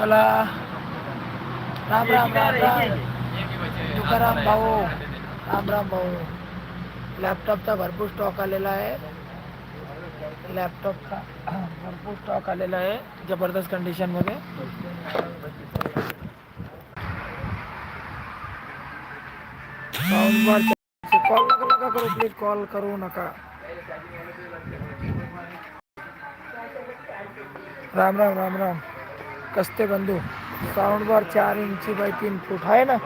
चला। राम राम राम राम। तुकाराम भाऊ, राम राम भाऊ। लॅपटॉपचा भरपूर स्टॉक आलेला आहे. लॅपटॉपचा भरपूर स्टॉक आलेला आहे, ज़बरदस्त कंडिशनमध्ये कॉल नका करू प्लीज़ कॉल करू नका. राम राम राम राम. कसते बंधू साऊंड बार चार इंची बाय तीन फूट आहे ना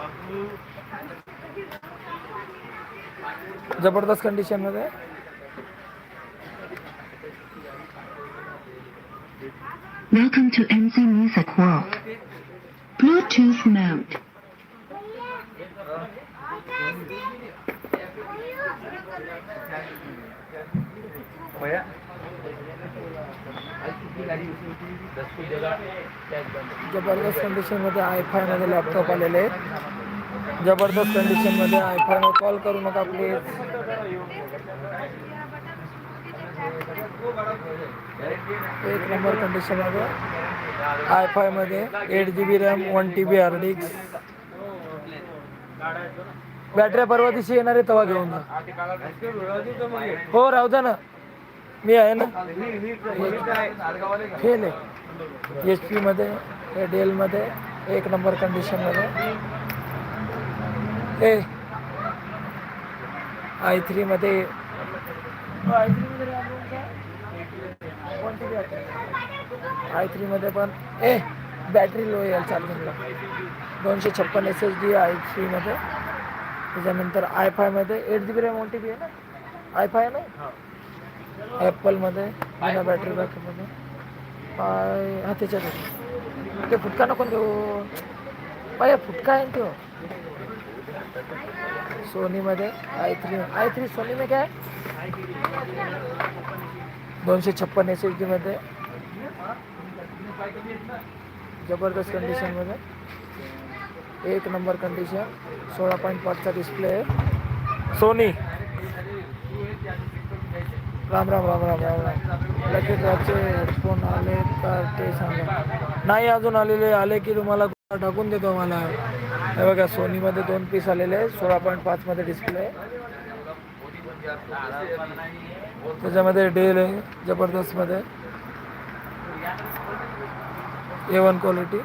जबरदस्त कंडिशनमध्ये Welcome to MC Music World. Bluetooth mode. जबरदस्त कंडिशनमध्ये आयमध्ये लॅपटॉप आलेले आहेत. जबरदस्त कंडिशनमध्ये आयमध्ये कॉल करू नका प्लीज एक नंबर कंडिशनमध्ये I फायमध्ये eight G B RAM one T B hard disk बॅटऱ्या परवा दिवशी येणार आहे तेव्हा घेऊन जा. हो राहू द्या ना. मी आहे ना. फेल आहे. एच पी मध्ये डेल मध्ये एक नंबर कंडिशनमध्ये ए आय थ्री मध्ये आय थ्री मध्ये पण. ए बॅटरी लो यायला चालू दोनशे छप्पन S H D I three मध्ये त्याच्यानंतर I फायमध्ये eight G B RAM one T B आहे ना? आय फाय ना? ॲपलमध्ये बिना बॅटरी बॅकअपमध्ये पाय हा त्याच्यात ते फुटका नको देऊ. पाय फुटका आहे ना तो? सोनीमध्ये I three I three Sony में काय दोनशे छप्पन एस एच डीमध्ये जबरदस्त कंडिशनमध्ये एक नंबर कंडिशन सोळा पॉईंट पाचचा डिस्प्ले आहे. सोनी. राम राम राम राम राम राम. लगेच हेडफोन आले का ते सांगा. नाही अजून आलेले आले की तुम्हाला टाकून देतो मला हे बघा सोनीमध्ये दोन पीस आलेले आहे सोळा पॉईंट पाचमध्ये डिस्प्ले आहे. त्याच्यामध्ये डेल आहे जबरदस्तमध्ये ए वन क्वालिटी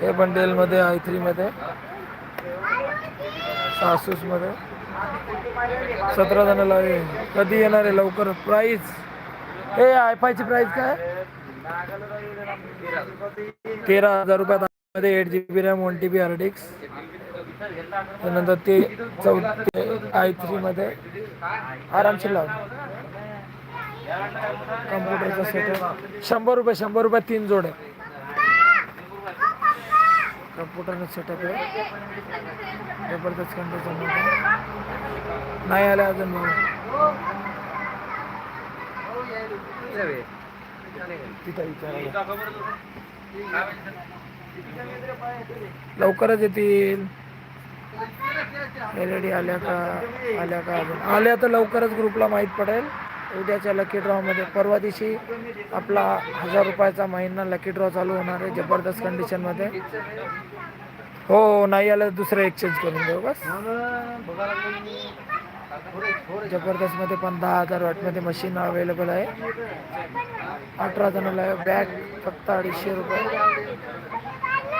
हे पण डेलमध्ये आय थ्रीमध्ये सासूसमध्ये. सतरा जणाला आहे कधी येणार आहे लवकर? प्राईज हे आयफायची प्राईज काय? तेरा हजार रुपयात मध्ये eight G B RAM one T B hard disk त्यानंतर ते चौथे आय थ्रीमध्ये. आरामशीर लाव. कम्प्युटरचा सेटअप शंभर रुपये शंभर रुपये तीन जोड. आहे कम्प्युटरचा सेटअप आहे. जबरदस्त कंडिशन नाही आले अजून तिथं विचारायला लवकरच येतील. एल डी आल्या का? आल्या का अजून? आल्या तर लवकरच ग्रुपला माहीत पडेल. उद्याच्या लकी ड्रॉमध्ये परवा दिवशी आपला हजार रुपयाचा महिना लकी ड्रॉ चालू होणार आहे जबरदस्त कंडिशनमध्ये हो हो नाही आलं दुसरं एक्सचेंज करून देऊ बस. जबरदस्तमध्ये पण दहा हजार वाटमध्ये मशीन अवेलेबल आहे. अठरा जणांना आहे बॅग फक्त अडीचशे रुपये.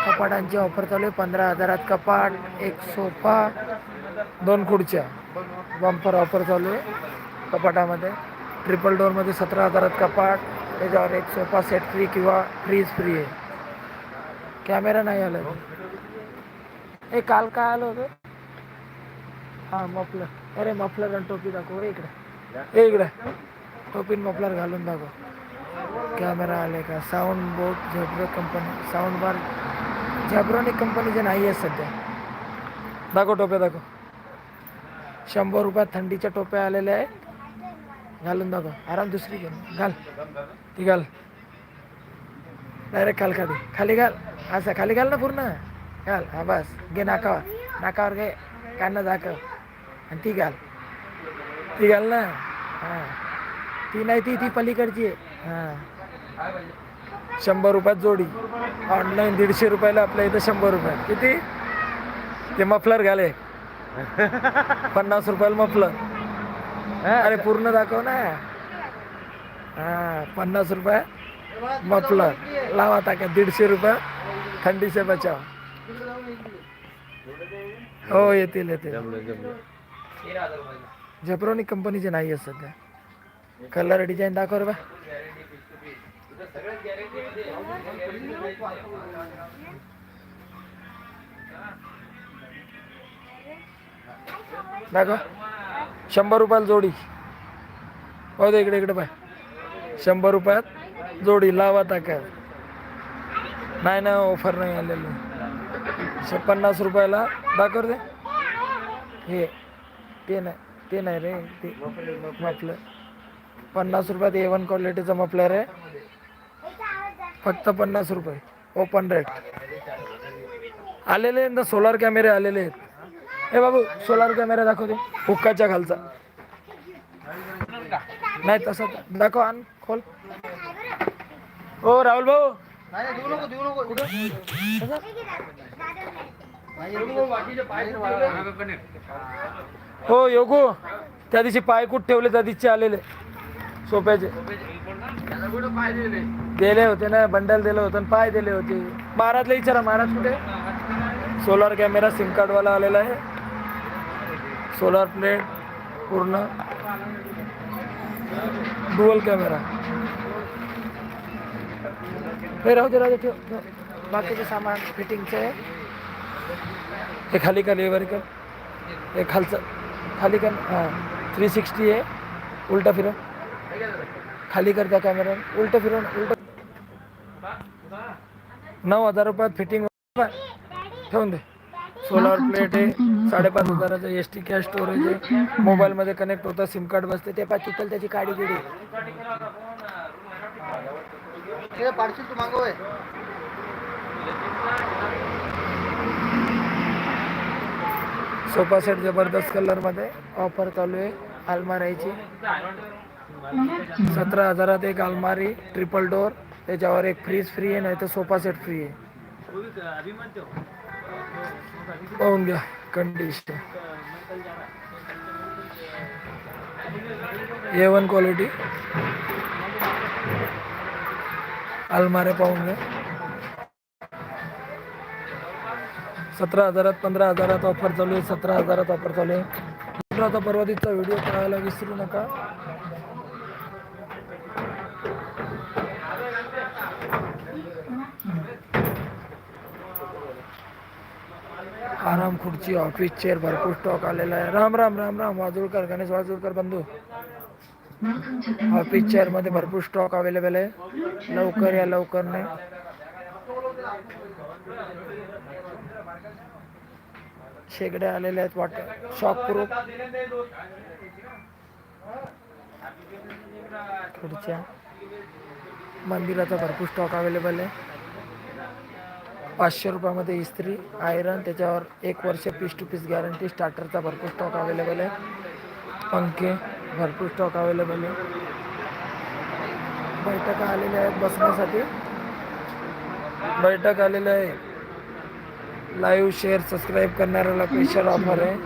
कपाटांची ऑफर चालू आहे पंधरा हजारात कपाट एक सोफा दोन खुर्च्या. बंपर ऑफर चालू आहे कपाटामध्ये. ट्रिपल डोअरमध्ये सतरा हजारात कपाट त्याच्यावर एक सोफा सेट फ्री किंवा फ्रीज फ्री आहे. कॅमेरा नाही आला ए काल काय आलं होतं? हां मफलर. अरे मफलर आणि टोपी दाखव रे इकडे. ए इकडे. टोपीन मफलर घालून दाखव. कॅमेरा आले का? साऊंड बोट झेब्रो कंपनी साऊंड बार झॅब्रॉनिक कंपनीचे नाही आहे सध्या. दाखव टोप्या दाखव. शंभर रुपयात थंडीच्या टोप्या आलेल्या आहेत घालून दाखव. आराम दुसरी घे. घाल. ती घाल. डायरेक्ट खाल खाली. खाली घाल. असं. खाली घाल ना पूर्ण. घाल. हा बस. घे नाकावर. नाकावर घे. काना दाखव. आणि ती घाल. ती घाल ना. हां. ती नाही ती ती पलीकडची आहे. हां. शंभर रुपयात जोडी. ऑनलाईन दीडशे रुपयाला आपल्या इथं शंभर रुपये. किती? ते मफलर घाले पन्नास रुपयाला मफलर. अरे पूर्ण दाखव ना हा। पन्नास रुपये। मफलर। लावा टाका दीडशे रुपये। थंडीचे बचाव। हो, येतील येतील। झेप्रॉनिक कंपनीचे नाही आहेत सध्या। कलर डिझाईन दाखव रे बा। शंभर रुपयाला जोडी. हो दे इकडे इकडे पाय. शंभर रुपयात जोडी लावा ताका नाही ना ऑफर नाही आलेलं. पन्नास रुपयाला दाखव दे हे ते नाही ते नाही रे ते मफलर. पन्नास रुपयात ए वन क्वालिटीचं मफलर आहे. फक्त पन्नास रुपये. ओपन रेट आलेले आहेत ना सोलार कॅमेरे आलेले आहेत. हे बाबू सोलार कॅमेरा दाखवते. हुक्काच्या खालचा. नाही तसं दाखव आण खोल. हो राहुल भाऊ. हो योगू. त्या दिवशी पाय कुठ ठेवले? त्या दिवशी आलेले. सोप्याचे. दिले होते ना बंडल दिलं होतं आणि पाय दिले होते. महाराजला विचारा महाराज कुठे? सोलार कॅमेरा सिम कार्डवाला आलेला आहे. सोलार प्लेट पूर्ण. Dual camera. हे राहू दे राहू दे ठेव ठेव. बाकीचे सामान फिटिंगचं. आहे हे खाली का लेवर कर. हे खालचं खाली कर. हां थ्री सिक्स्टी आहे. उलटा फिरव. खाली कर त्या कॅमेरा उलटं फिरवून उलट. नऊ हजार रुपयात फिटिंग ठेवून दे. सोलार प्लेट आहे साडेपाच हजाराचं एस टी कॅश स्टोरेज आहे. मोबाईलमध्ये कनेक्ट होतं सिम कार्ड बसते ते पाय तुटल त्याची काडी गिडी पार्सल तू मागवय सोफा सेट जबरदस्त कलरमध्ये ऑफर चालू आहे अलमारीची. सतरा हजारात एक अलमारी ट्रिपल डोर त्याच्यावर एक फ्रीज फ्री आहे नाही तर सोफा सेट फ्री आहे. पाहून घ्या कंडिशन ए वन क्वालिटी अलमाऱ्या पाहून घ्या. सतरा हजारात पंधरा हजारात ऑफर चालू आहे सतरा हजारात ऑफर चालू आहे. मित्रांनो, आता तिथचा व्हिडिओ पाहायला विसरू नका. आराम खुर्ची ऑफिस चेअर भरपूर स्टॉक आलेला आहे. राम राम राम राम. वाजोळकर गणेश वाजोळकर बंधू. ऑफिस चेअरमध्ये भरपूर स्टॉक अवेलेबल आहे. लवकर या लवकर नाही. शेगड्या आलेल्या आहेत वाट शॉक प्रूफ खुर्च्या. मंदिराचा भरपूर स्टॉक अवेलेबल आहे. पाचशे रुपयामध्ये इस्त्री आयरन त्याच्यावर एक वर्ष पीस टू पीस गॅरंटी स्टार्टरचा भरपूर स्टॉक अवेलेबल आहे. पंखे भरपूर स्टॉक अवेलेबल आहे. बैठका आलेल्या आहेत बसण्यासाठी. बैठक आलेलं आहे. लाईव्ह शेअर सबस्क्राईब करणाऱ्याला स्पेशल ऑफर आहे.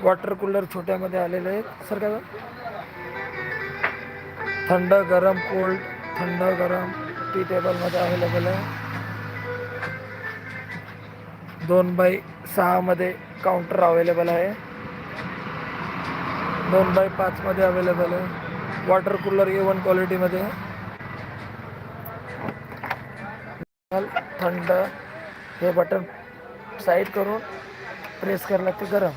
वॉटर कूलर छोट्यामध्ये आलेले आहेत. सर काय थंड गरम कोल्ड थंड गरम. टी टेबलमध्ये अवेलेबल आहे. दोन बाय सहामध्ये काउंटर अवेलेबल आहे. दोन बाय पाचमध्ये अवेलेबल आहे. वॉटर कूलर ए वन क्वालिटीमध्ये. थंड हे बटन साईड करून प्रेस करायला लागते गरम.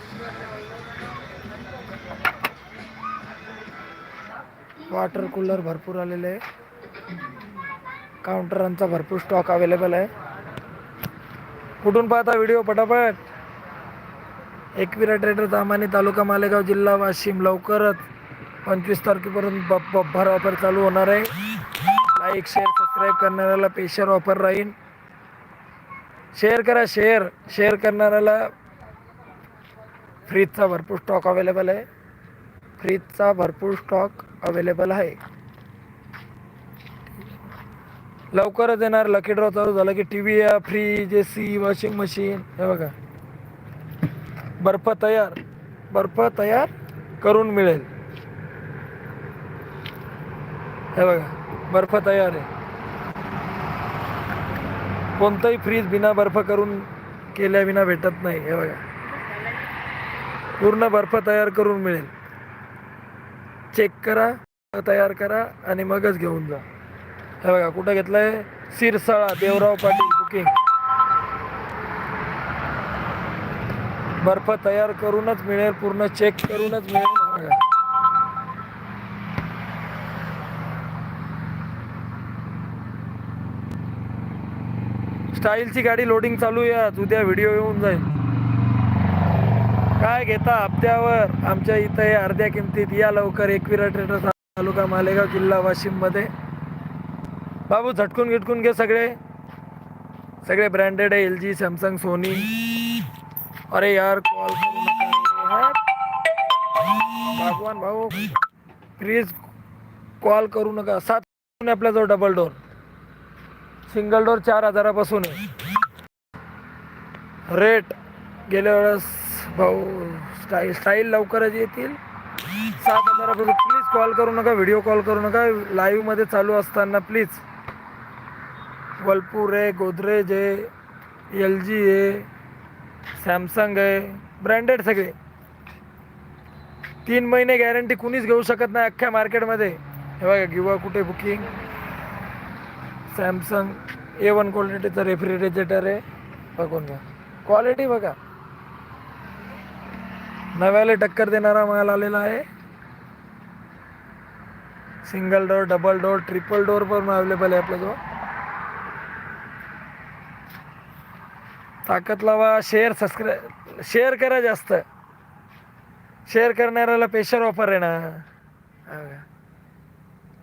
वॉटर कूलर भरपूर आलेले आहे. काउंटरांचा भरपूर स्टॉक अवेलेबल आहे. कुठून पाहता व्हिडिओ? पटापट. एकविरा ट्रेडर दामानी तालुका मालेगाव जिल्हा वाशिम. लवकरच पंचवीस तारखेपर्यंत ब- ऑफर चालू होणार आहे. लाईक शेअर सबस्क्राईब करणाऱ्याला पेशर ऑफर राहील. शेअर करा शेअर शेअर करणाऱ्याला फ्रीजचा भरपूर स्टॉक अवेलेबल आहे. फ्रीजचा भरपूर स्टॉक अवेलेबल आहे. लवकरच येणार. लकी ड्रॉ चालू झाला की T V fridge A C washing machine हे बघा. बर्फ तयार. बर्फ तयार करून मिळेल. हे बघा बर्फ तयार आहे. कोणतंही फ्रीज बिना बर्फ करून केल्याविना भेटत नाही हे बघा. पूर्ण बर्फ तयार करून मिळेल. चेक करा तयार करा आणि मगच घेऊन जा. हे बघा कुठं घेतलंय? सिरसाळा देवराव पाटील बुकिंग. बर्फ तयार करूनच मिळेल पूर्ण चेक करूनच मिळेल. बघा. स्टाईलची गाडी लोडिंग चालू या उद्या व्हिडिओ येऊन जाईल. काय घेता हप्त्यावर? आमच्या इथं हे अर्ध्या किमतीत या लवकर एकविरा ट्रेडर्स तालुका मालेगाव जिल्हा वाशिममध्ये बाबू झटकून गिटकून घे सगळे. सगळे ब्रँडेड आहे एल जी सॅमसंग सोनी अरे यार कॉल करू नका. भगवान भाऊ प्लीज कॉल करू नका. सात आहे आपल्याजवळ डबल डोर सिंगल डोर चार हजारापासून आहे. रेट गेल्या वेळेस भाऊ स्टाईल स्टाईल लवकरच येतील. सात हजारापासून प्लीज कॉल करू नका व्हिडिओ कॉल करू नका. लाईव्हमध्ये चालू असताना प्लीज वलपूर आहे गोदरेज आहे एल जी आहे सॅमसंग आहे ब्रँडेड सगळे. तीन महिने गॅरंटी कुणीच घेऊ शकत नाही अख्ख्या मार्केटमध्ये हे बघा किंवा कुठे बुकिंग सॅमसंग ए वन क्वालिटीचं रेफ्रिजरेटर आहे. बघून घ्या. क्वालिटी बघा. नव्याला टक्कर देणारा माल आलेला आहे. Single door double door triple door पण अवेलेबल आहे आपल्याजवळ. ताकद लावा शेअर सबस्क्राईब शेअर करा जास्त. शेअर करणाऱ्याला पेशर ऑफर आहे ना. बघा.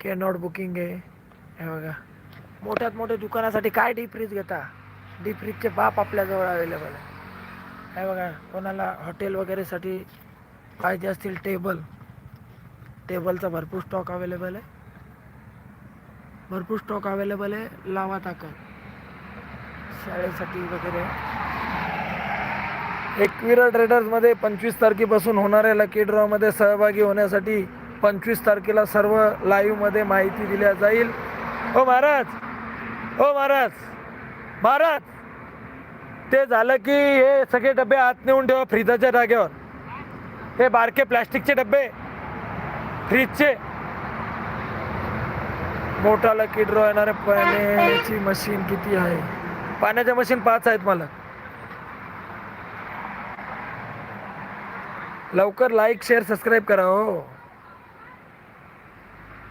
के नॉट बुकिंग आहे. हे बघा. मोठ्यात मोठ्या दुकानासाठी काय डीप फ्रीज घेता? डीप फ्रीजचे बाप आपल्याजवळ अवेलेबल आहे. हे बघा कोणाला हॉटेल वगैरेसाठी पाहिजे असतील टेबल टेबलचा भरपूर स्टॉक अवेलेबल आहे. भरपूर स्टॉक अवेलेबल आहे. लावा ताकद. शाळेसाठी वगैरे. एकविरा ट्रेडर्समध्ये पंचवीस तारखेपासून होणाऱ्या लकी ड्रॉमध्ये सहभागी होण्यासाठी पंचवीस तारखेला सर्व लाईव्हमध्ये माहिती दिल्या जाईल. हो महाराज! हो महाराज! महाराज! ते झालं की हे सगळे डबे आत नेऊन ठेवा फ्रीजाच्या जागेवर. हे बारके प्लॅस्टिकचे डबे. फ्रीजचे. मोठा लकी ड्रॉ येणारे पाण्याची मशीन किती आहे? पाण्याच्या मशीन पाच आहेत मला. लवकर लाईक शेअर सबस्क्राईब करा हो.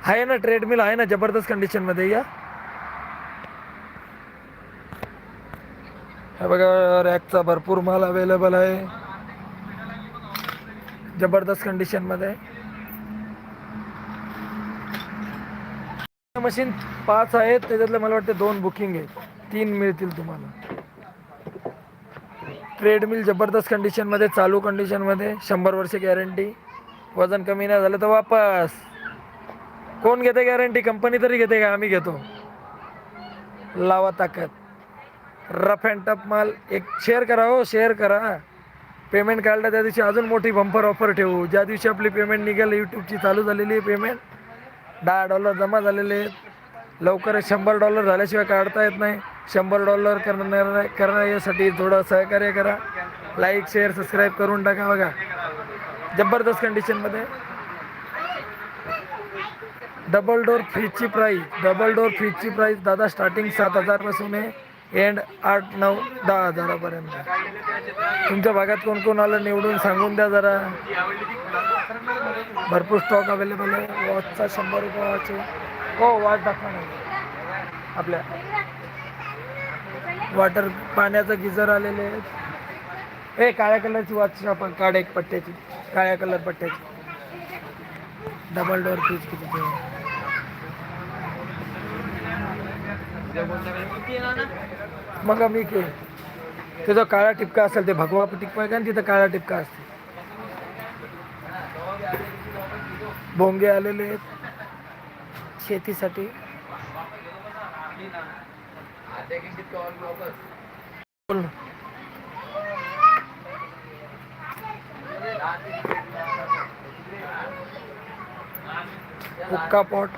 आहे ना ट्रेडमिल आहे ना जबरदस्त कंडिशनमध्ये या. हे बघा रॅकचा भरपूर माल अवेलेबल आहे. जबरदस्त कंडिशनमध्ये मशीन पाच आहेत त्याच्यातले मला वाटते दोन बुकिंग आहेत. तीन मिळतील तुम्हाला. ट्रेडमिल जबरदस्त कंडिशनमध्ये चालू कंडिशनमध्ये शंभर वर्ष गॅरंटी वजन कमी नाही झालं तर वापस. कोण घेते गॅरंटी कंपनी तरी घेते का? आम्ही घेतो. लावा ताकद. रफ अँड टफ माल. एक शेअर करा हो शेअर करा. पेमेंट काढलं त्या दिवशी अजून मोठी बंपर ऑफर ठेवू. ज्या दिवशी आपली पेमेंट निघाली यूट्यूबची चालू झालेली आहे पेमेंट दहा डॉलर जमा झालेले आहेत. लवकरच शंभर डॉलर झाल्याशिवाय काढता येत नाही. शंभर डॉलर करणार करण्यासाठी थोडं सहकार्य करा. लाईक शेअर सबस्क्राईब करून टाका बघा. जबरदस्त कंडिशनमध्ये डबल डोर फ्रीजची प्राईस डबल डोर फ्रीजची प्राईस दादा स्टार्टिंग सात हजारपासून आहे. एंड आठ नऊ दहा हजारापर्यंत. तुमच्या भागात कोण कोण आलं निवडून सांगून द्या जरा. भरपूर स्टॉक अवेलेबल आहे. वॉचचा शंभर रुपये वॉच आहे हो वाट दाखवणार आपल्या वॉटर पाण्याचं गिझर आलेले आहेत. ए काळ्या कलरची वाच आपण. काढ एक पट्ट्याची. काळ्या कलर पट्ट्याची. डबल डोअर फ्रीज किती मग मी के त्याचा काळा टिपका असेल ते भगवा टिपका आहे का? आणि तिथं काळा टिपका असते. भोंगे आलेले आहेत. शेतीसाठी. हुक्का पॉट.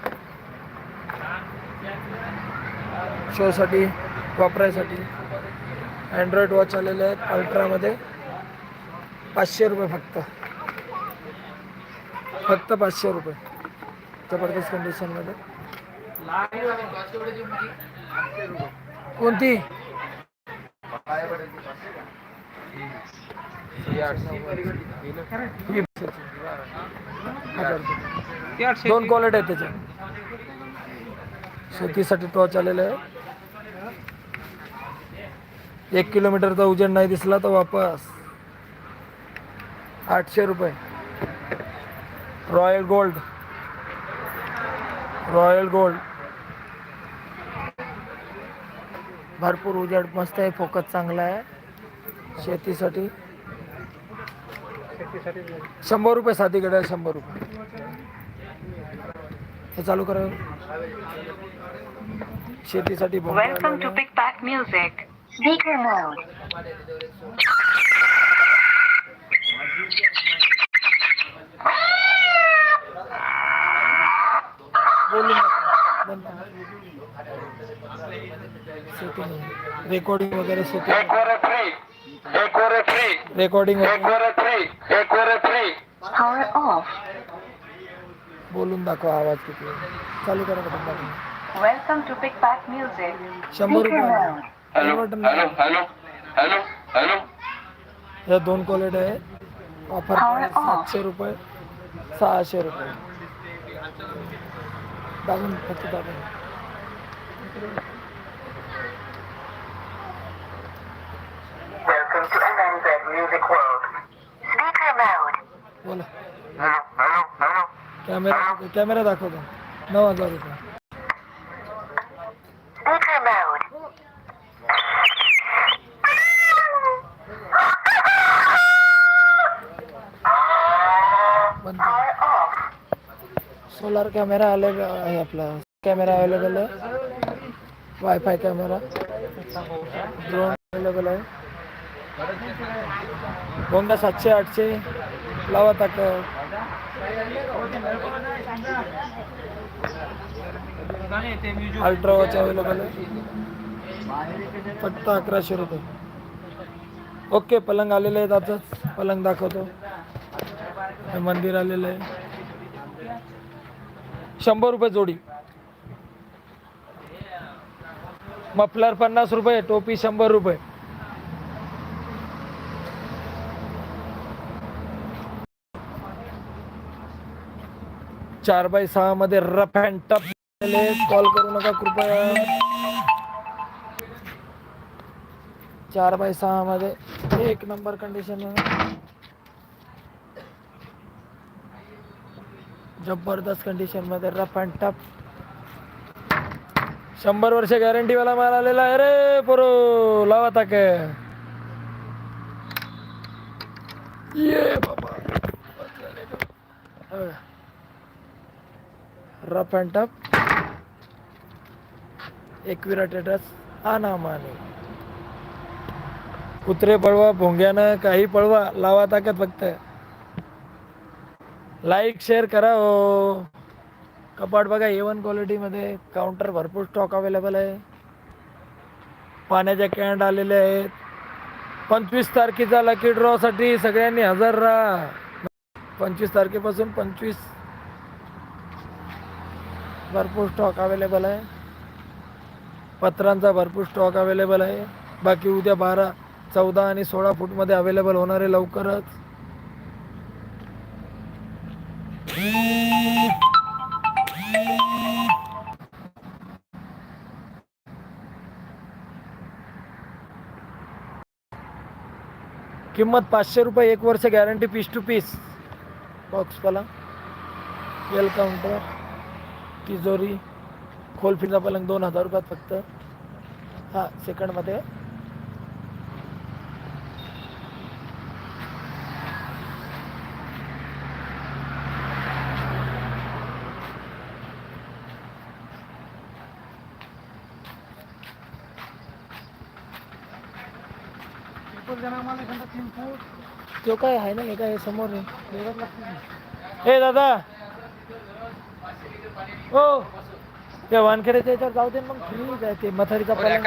शोसाठी, वापरायसाठी. अँड्रॉइड वॉच आलेले आहेत अल्ट्रामध्ये. पाचशे रुपये फक्त. फक्त पाचशे रुपये. जबरदस्त कंडिशनमध्ये कोणती. दोन क्वालिटी आहेत त्याच्या. शेतीसाठी टॉच आलेलं आहे एक किलोमीटरचा उजेड नाही दिसला तर वापस. आठशे रुपये. Royal gold royal gold. भरपूर उजेड मस्त आहे फोकस चांगला आहे. शेतीसाठी. शंभर रुपये साधी गड्या शंभर रुपये. हे चालू करा. शेतीसाठी to आलेला आहे. Big Back Music. Speaker mode. बोलू नका. बंद करा. Setting आहे. रेकॉर्डिंग वगैरे रेकॉर्डिंग. बोलून दाखवा आवाज किती. चालू करा. Welcome to Big Back Music. शंभर रुपये. या दोन क्वालिटी आहे ऑफर. सातशे रुपये सहाशे रुपये दाबून फक्त दाबून कॅमेरा कॅमेरा दाखवतो. नऊ हजार रुपये सोलार कॅमेरा आले आहे आपला. कॅमेरा अवेलेबल आहे. Wifi camera. ड्रोन अवेलेबल आहे. होंडा सातशे आठशे. लावा ताक. अल्ट्रा वॉच अवेलेबल आहे. फक्त अकराशे रुपये. ओके पलंग आलेले आहेत आताच पलंग दाखवतो. मंदिर आलेलं आहे. शंभर रुपये जोडी. मफलर पन्नास रुपये टोपी शंभर रुपये. चार बाय सहा मध्ये रफ अँड टफ कॉल करू नका कृपया. चार बाय सहा मध्ये एक नंबर कंडिशन जबरदस्त कंडिशनमध्ये रफ अँड टफ शंभर वर्ष गॅरंटी वाला माल आलेला आहे रे पोरो लावा ताक. ये बाबा. रफ अँड टफ एकविरा टेटस आना माने. कुत्रे पळवा भोंग्यानं काही पळवा लावा ताकद फक्त. लाईक शेअर करा हो कपाट बघा ए वन क्वालिटीमध्ये काउंटर भरपूर स्टॉक अवेलेबल आहे. पाण्याच्या कॅन्ड आलेले आहेत. पंचवीस तारखेचा लकी ड्रॉसाठी सगळ्यांनी हजर राहा. पंचवीस तारखेपासून पंचवीस भरपूर स्टॉक अवेलेबल आहे. पत्रांचा भरपूर स्टॉक अवेलेबल आहे. बाकी उद्या बारा चौदा आणि सोळा फूटमध्ये अवेलेबल होणार आहे लवकरच. किंमत पाचशे रुपये एक वर्ष guarantee piece two piece box पलंग एल काउंटर तिजोरी खोलफिरचा पलंग दोन हजार रुपयात फक्त. हां सेकंडमध्ये तो काय आहे ना हे काय समोर ए दादा. हो ते वानखेड्याच्या याच्यावर जाऊ दे मग ठीक आहे ते. मथारीचा पलंग.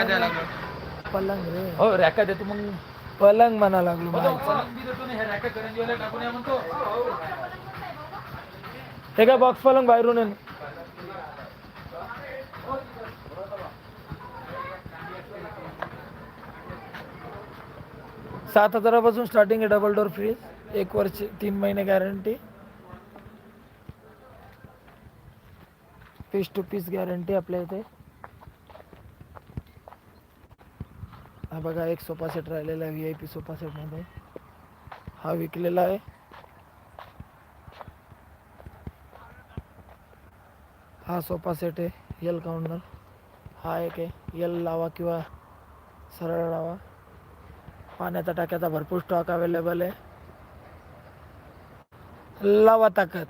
पलंग रे. हो रॅका देतो मग. पलंग म्हणा लागलो माहिती. हे काय बॉक्स पलंग बाहेरून आहे. सात हजारापासून स्टार्टिंग आहे डबल डोर फ्रीज एक वर्ष तीन महिने guarantee piece to piece guarantee आपल्या इथे. हा बघा एक सोफा सेट राहिलेला आहे व्ही आय पी सोफा सेटमध्ये हा विकलेला आहे. हा सोफा सेट आहे यल काउंटर हा एक आहे यल लावा किंवा सरळ लावा. पाण्याचा टाक्याचा भरपूर स्टॉक अवेलेबल आहे. लावा ताकद.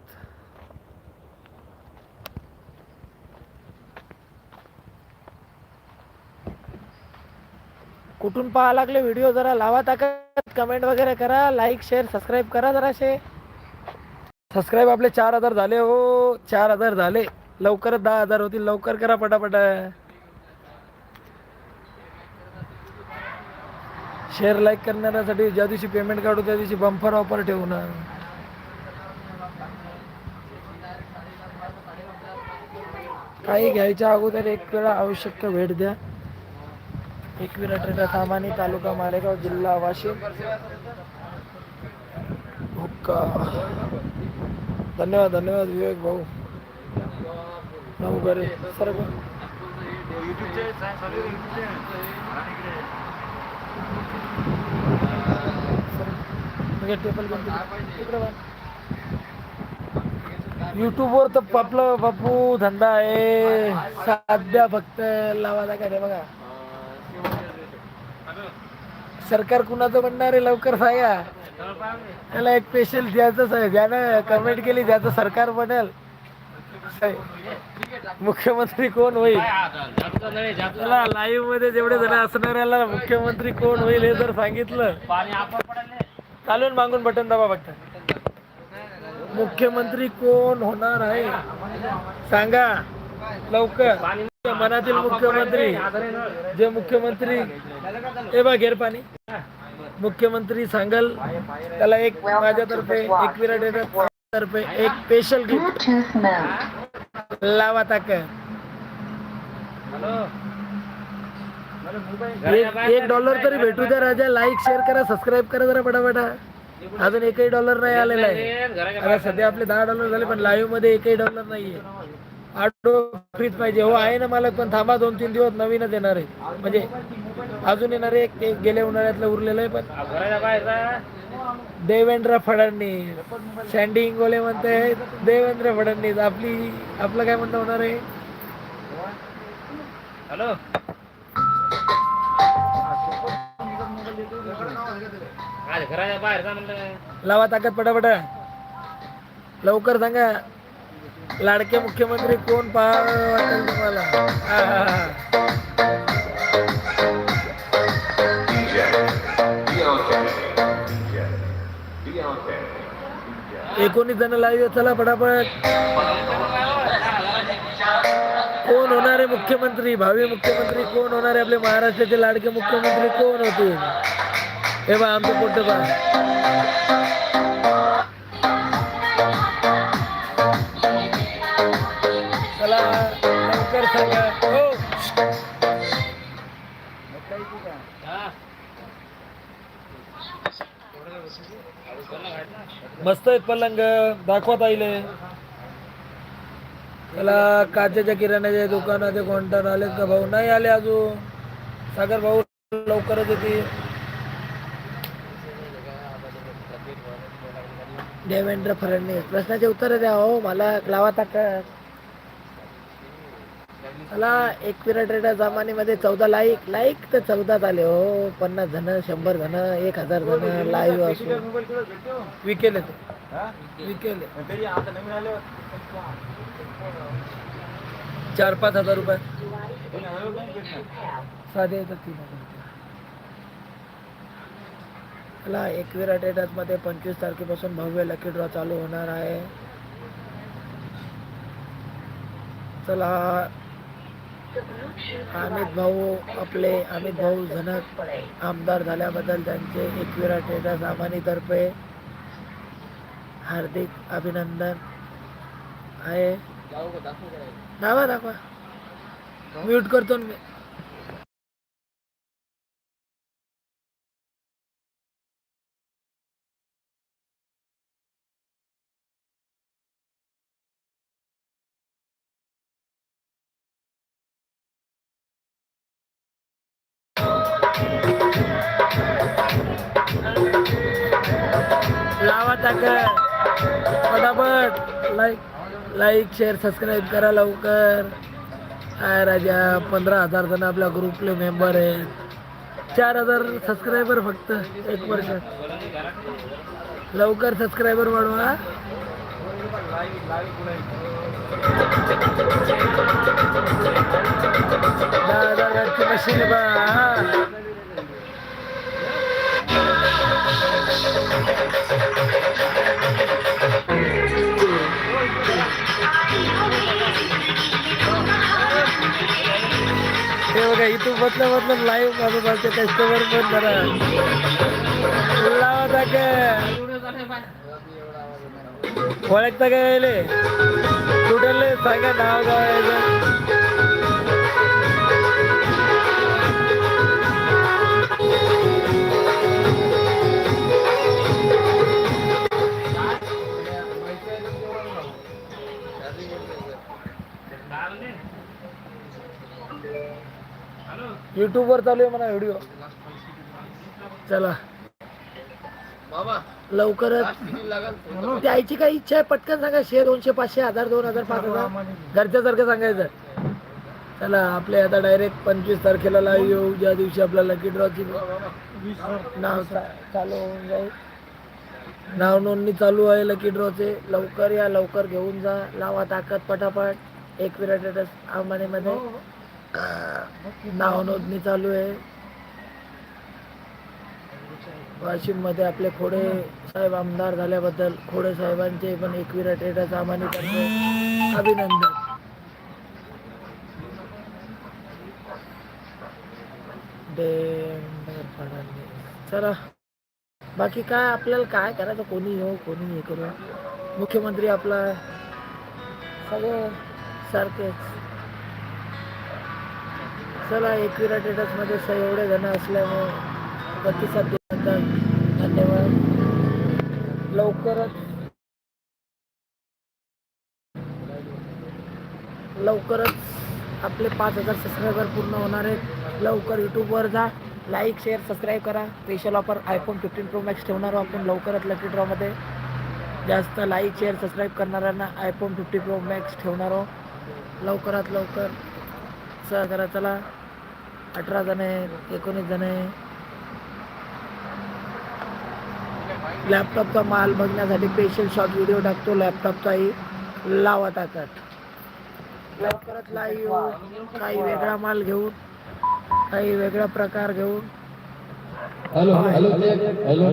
कुठून पाहा लागले व्हिडिओ जरा लावा ताकद. कमेंट वगैरे करा. लाईक शेअर सबस्क्राईब करा जराशे. सबस्क्राईब आपले चार हजार झाले हो. चार हजार झाले. लवकरच दहा हजार होतील. लवकर करा पटापट. शेअर लाईक करणाऱ्यासाठी ज्या दिवशी पेमेंट काढू त्या दिवशी बंपर ऑफर ठेवू ना काही घ्यायच्या अगोदर एक वेळा आवश्यक भेट द्या. एकविरा ट्रेडर सामानी तालुका मालेगाव जिल्हा वाशिम. हुक्का धन्यवाद धन्यवाद विवेक भाऊ. नवगरे सर्व. युट्यूबवर तर आपलं बापू धंदा आहे. साध्या फक्त लावा काय रे बघा. सरकार कुणाचं म्हणणार आहे लवकर सांगा. त्याला एक स्पेशल द्यायचं आहे. ज्यानं कमेंट केली ज्याचं सरकार बनेल. मुख्यमंत्री कोण होईल? त्याला लाईव्हमध्ये जेवढे जण असणाऱ्याला मुख्यमंत्री कोण होईल हे जर सांगितलं चालून मागून बटन दाबा फक्त. मुख्यमंत्री कोण होणार आहे? सांगा. लवकर. मनातील मुख्यमंत्री. जे मुख्यमंत्री हे बा घेर पाणी. मुख्यमंत्री सांगल त्याला एक माझ्यातर्फे एक विराट तर्फे एक स्पेशल गिफ्ट लावा ताक. एक एक डॉलर तरी भेटू द्या राजा. लाईक शेअर करा सबस्क्राईब करा जरा पटापटा. अजून एकही डॉलर नाही आलेला आहे. आता सध्या आपले दहा डॉलर झाले पण लाईव्हमध्ये एकही डॉलर नाहीये. आठो फ्रीज पाहिजे. हो आहे ना मालक पण थांबा दोन तीन दिवस नवीनच येणार आहे. म्हणजे अजून येणार आहे गेल्या उन्हाळ्यातलं उरलेलं आहे पण देवेंद्र फडणवीस. सँडी इंगोले म्हणते देवेंद्र फडणवीस आपली आपलं काय म्हणणं होणार आहे? हॅलो लावा ताकद पटापट. लवकर सांगा लाडके मुख्यमंत्री कोण पहा वाटेल तुम्हाला? एकोणीस जण लाईव्ह चला पटापट. कोण होणार आहे मुख्यमंत्री? भावी मुख्यमंत्री कोण होणार आहे? आपले महाराष्ट्राचे लाडके मुख्यमंत्री कोण होते हे बा आमचं पोट बा चला लवकर सांगा. हो. मस्त आहेत पलंग दाखवत आईले त्याला काचेच्या किराण्याच्या दुकानाचे कॉन्टॅक्ट आलेत का भाऊ? नाही आले अजून. सागर भाऊ लवकरच येतील. देवेंद्र फडणवीस. प्रश्नाचे उत्तर द्या हो मला लावा ताकद. मला एकविरा ट्रेडर जमान्यामध्ये चौदा लाईक लाईक तर चौदाच आले हो. पन्नास जण शंभर जण एक हजार जण लाईव्ह असो. विकेले ते. विकेले चार पाच हजार रुपये. साधे येतात तीन हजार. चला एकविरा मध्ये पंचवीस तारखेपासून भव्य लकी ड्रॉ चालू होणार आहे. चला अमित भाऊ आपले अमित भाऊ झनक आमदार झाल्याबद्दल त्यांचे एकविरा ट्रेडर्स आमानीतर्फे हार्दिक अभिनंदन. आहे. दाखवा दाखवा. म्यूट करतो मी. टाका फटाफट. लाईक लाईक शेअर सबस्क्राईब करा लवकर. काय राजा पंधरा हजार जण आपल्या ग्रुपले मेंबर आहेत. चार हजार सबस्क्रायबर फक्त एक वर्ष. लवकर सबस्क्रायबर वाढवा. दहा हजार वॅटची मशीन बा हे हे बघा इथून बदलं बदलं लाईव्ह माझं चालते कस्टमर पण जरा लावा का ओळखता काय यायले? कुठले सांगा नाव गाव यायचं. युट्यूब वर चालू आहे म्हणा व्हिडिओ चला. बाबा लवकरच. लागल? द्यायची काही इच्छा आहे पटकन सांगा शे दोनशे पाचशे हजार दोन हजार पाच हजार. घरच्यासारखं सांगायचं. चला आपले आता डायरेक्ट पंचवीस तारखेला लाईव्ह येऊ ज्या दिवशी आपला लकी ड्रॉची नाव चालू होऊन जाईल. नाव नोंदणी चालू आहे लकी ड्रॉचे लवकर या लवकर घेऊन जा. लावा ताकद पटापट. एक विराटेटस आंबानीमध्ये नाव नोंदणी चालू आहे. वाशिममध्ये आपले खोडे साहेब आमदार झाल्याबद्दल खोडे साहेबांचे पण एकविरा ट्रेडर्स आम्हाला करतो अभिनंदन. चला बाकी काय आपल्याला काय करायचं? कोणी येऊ कोणी हे करू मुख्यमंत्री आपला सगळे सारखेच. चला एकविरा मध्ये स एवढे जण असल्यामुळे प्रतिसाद देतात धन्यवाद. लवकरच लवकरच आपले पाच हजार सबस्क्रायबर पूर्ण होणार आहेत. लवकर यूट्यूबवर जा. लाईक शेअर सबस्क्राईब करा. Special offer iPhone fifteen pro max ठेवणार आहोत आपण लवकरच लकी ड्रॉमध्ये जास्त लाईक शेअर सबस्क्राईब करणाऱ्यांना आयफोन फिफ्टी प्रो मॅक्स ठेवणार आहोत. लवकरात लवकर सहकारा चला. अठरा जण आहेत एकोणीस जण. आहे लॅपटॉपचा माल बघण्यासाठी स्पेशल शॉर्ट व्हिडिओ टाकतो लॅपटॉपचाही लावा टाकत. लवकरच लाईव्ह काही वेगळा माल घेऊन काही वेगळा प्रकार घेऊन. Hello hello hello